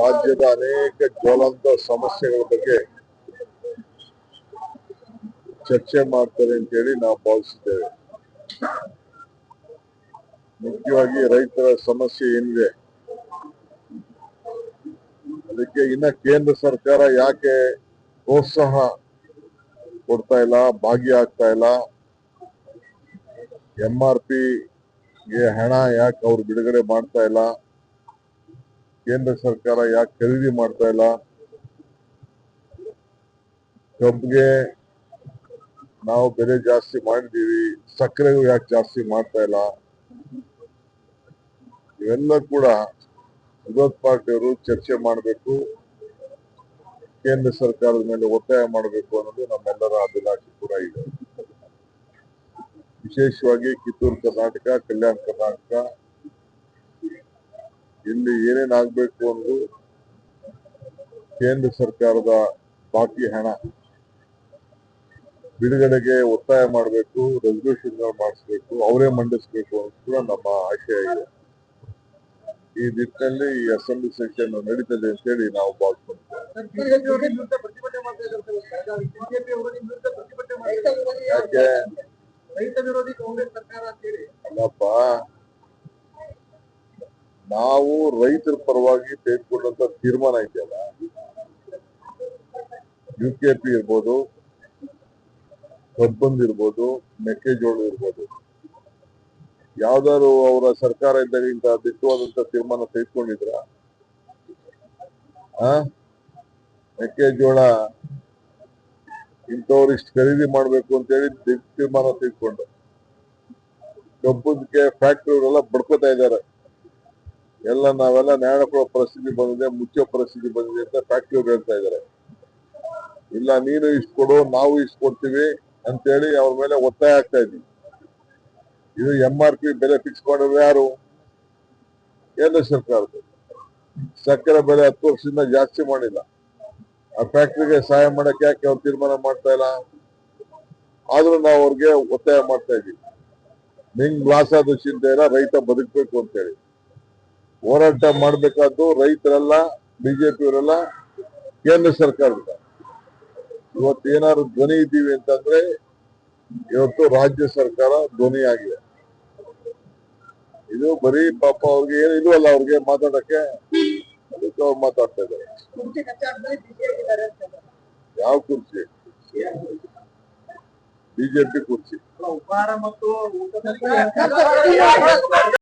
ರಾಜ್ಯದ ಅನೇಕ ಜ್ವಲಂತ ಸಮಸ್ಯೆಗಳ ಬಗ್ಗೆ ಚರ್ಚೆ ಮಾಡ್ತಾರೆ ಅಂತ ಹೇಳಿ ನಾವು ಭಾವಿಸಿದ್ದೇವೆ ಮುಖ್ಯವಾಗಿ ರೈತರ ಸಮಸ್ಯೆ ಏನಿದೆ? ಅದಕ್ಕೆ ಇನ್ನ ಕೇಂದ್ರ ಸರ್ಕಾರ ಯಾಕೆ ಪ್ರೋತ್ಸಾಹ ಕೊಡ್ತಾ ಇಲ್ಲ, ಭಾಗಿಯಾಗ್ತಾ ಇಲ್ಲ? ಎಂ ಆರ್ ಪಿ ಗೆ ಹಣ ಯಾಕೆ ಅವ್ರು ಬಿಡುಗಡೆ ಮಾಡ್ತಾ ಇಲ್ಲ? ಕೇಂದ್ರ ಸರ್ಕಾರ ಯಾಕೆ ಖರೀದಿ ಮಾಡ್ತಾ ಇಲ್ಲ? ಕಬ್ಬಿಗೆ ನಾವು ಬೆಲೆ ಜಾಸ್ತಿ ಮಾಡಿದ್ದೀವಿ, ಸಕ್ಕರೆಗೂ ಯಾಕೆ ಜಾಸ್ತಿ ಮಾಡ್ತಾ ಇಲ್ಲ? ಇವೆಲ್ಲ ಕೂಡ ವಿರೋಧ ಪಾರ್ಟಿಯವರು ಚರ್ಚೆ ಮಾಡಬೇಕು, ಕೇಂದ್ರ ಸರ್ಕಾರದ ಮೇಲೆ ಒತ್ತಾಯ ಮಾಡಬೇಕು ಅನ್ನೋದು ನಮ್ಮೆಲ್ಲರ ಅಭಿಲಾಷೆ ಕೂಡ ಇದೆ. ವಿಶೇಷವಾಗಿ ಕಿತ್ತೂರು ಕರ್ನಾಟಕ, ಕಲ್ಯಾಣ ಕರ್ನಾಟಕ ಇಲ್ಲಿ ಏನೇನ್ ಆಗ್ಬೇಕು ಅನ್ನೋದು ಕೇಂದ್ರ ಸರ್ಕಾರದ ಬಾಕಿ ಹಣ. ಬಿಡುಗಡೆಗೆ ಒತ್ತಾಯ ಮಾಡಬೇಕು ರೆಸಲ್ಯೂಷನ್ ಮಾಡಿಸ್ಬೇಕು ಅವರೇ ಮಂಡಿಸ್ಬೇಕು ಅಂತ ಕೂಡ ನಮ್ಮ ಆಶಯ ಇದೆ. ಈ ನಿಟ್ಟಿನಲ್ಲಿ ಈ ಅಸೆಂಬ್ಲಿ ಸೆಷನ್ ನಡೀತದೆ ಅಂತೇಳಿ ನಾವು ಭಾವಿಸ್ಕೊಂಡಿದ್ದೇವೆ. ಯಾಕೆ? ಅಂತ ಹೇಳಿ. ಅಲ್ಲಪ್ಪ ನಾವು ರೈತರ ಪರವಾಗಿ ತೆಗೆದುಕೊಂಡಂತ ತೀರ್ಮಾನ ಇದೆಯಲ್ಲ? ಯು ಕೆ ಪಿ ಇರ್ಬೋದು, ಕಬ್ಬಂದ್ ಇರ್ಬೋದು, ಮೆಕ್ಕೆಜೋಳ ಇರ್ಬೋದು. ಯಾವ್ದಾದ್ರು ಅವರ ಸರ್ಕಾರ ಇದ್ದಾಗ ಇಂತ ದಿಟ್ಟವಾದಂತ ತೀರ್ಮಾನ ತೆಗೆದುಕೊಂಡಿದ್ರ? ಆ? ಮೆಕ್ಕೆಜೋಳ ಇಂಥವ್ರು ಇಷ್ಟು ಖರೀದಿ ಮಾಡ್ಬೇಕು ಅಂತೇಳಿ ದಿಟ್ಟ ತೀರ್ಮಾನ ತೆಗೆದುಕೊಂಡು ಕಬ್ಬುದಕ್ಕೆ ಫ್ಯಾಕ್ಟರಿಗಳೆಲ್ಲ ಬಡ್ಕೋತಾ ಇದ್ದಾರೆ. ಎಲ್ಲ ನಾವೆಲ್ಲ ನ್ಯಾಯ ಕೊಡೋ ಪರಿಸ್ಥಿತಿ ಬಂದಿದೆ ಮುಚ್ಚೋ ಪರಿಸ್ಥಿತಿ ಬಂದಿದೆ ಅಂತ ಫ್ಯಾಕ್ಟರಿ ಹೇಳ್ತಾ ಇದ್ದಾರೆ ಇಲ್ಲ, ನೀನು ಇಷ್ಟು ಕೊಡು, ನಾವು ಇಷ್ಟು ಕೊಡ್ತೀವಿ ಅಂತೇಳಿ ಅವ್ರ ಮೇಲೆ ಒತ್ತಾಯ ಆಗ್ತಾ ಇದ್ವಿ ಇದು ಎಂ ಆರ್ ಪಿ ಬೆಲೆ ಫಿಕ್ಸ್ ಮಾಡೋದು ಯಾರು? ಕೇಂದ್ರ ಸರ್ಕಾರ ಸಕ್ಕರೆ ಬೆಲೆ ಹತ್ತು ವರ್ಷದಿಂದ ಜಾಸ್ತಿ ಮಾಡಿಲ್ಲ. ಆ ಫ್ಯಾಕ್ಟ್ರಿಗೆ ಸಹಾಯ ಮಾಡಕ್ಕೆ ಯಾಕೆ ಅವ್ರು ತೀರ್ಮಾನ ಮಾಡ್ತಾ ಇಲ್ಲ? ಆದ್ರೂ ನಾವು ಅವ್ರಿಗೆ ಒತ್ತಾಯ ಮಾಡ್ತಾ ಇದ್ವಿ. ನಿಂಗ್ ಲಾಸ್ ಆದ ಚಿಂತೆ ಇಲ್ಲ, ರೈತ ಬದುಕಬೇಕು ಅಂತೇಳಿ. ಹೋರಾಟ ಮಾಡ್ಬೇಕಾದ್ದು ರೈತರೆಲ್ಲ, ಬಿಜೆಪಿಯವರೆಲ್ಲ, ಕೇಂದ್ರ ಸರ್ಕಾರದ ಇವತ್ತು ಏನಾದ್ರು ಧ್ವನಿ ಇದ್ದೀವಿ ಅಂತಂದ್ರೆ, ಇವತ್ತು ರಾಜ್ಯ ಸರ್ಕಾರ ಧ್ವನಿ ಆಗಿದೆ. ಇದು ಬರೀ ಪಾಪ ಅವ್ರಿಗೆ ಏನು ಇಲ್ವಲ್ಲ ಅವ್ರಿಗೆ ಮಾತಾಡಕ್ಕೆ ಅದಕ್ಕೆ ಅವ್ರು ಮಾತಾಡ್ತಾ ಇದ್ದಾರೆ. ಯಾವ ಕುರ್ಚಿ? ಬಿಜೆಪಿ ಕುರ್ಚಿ.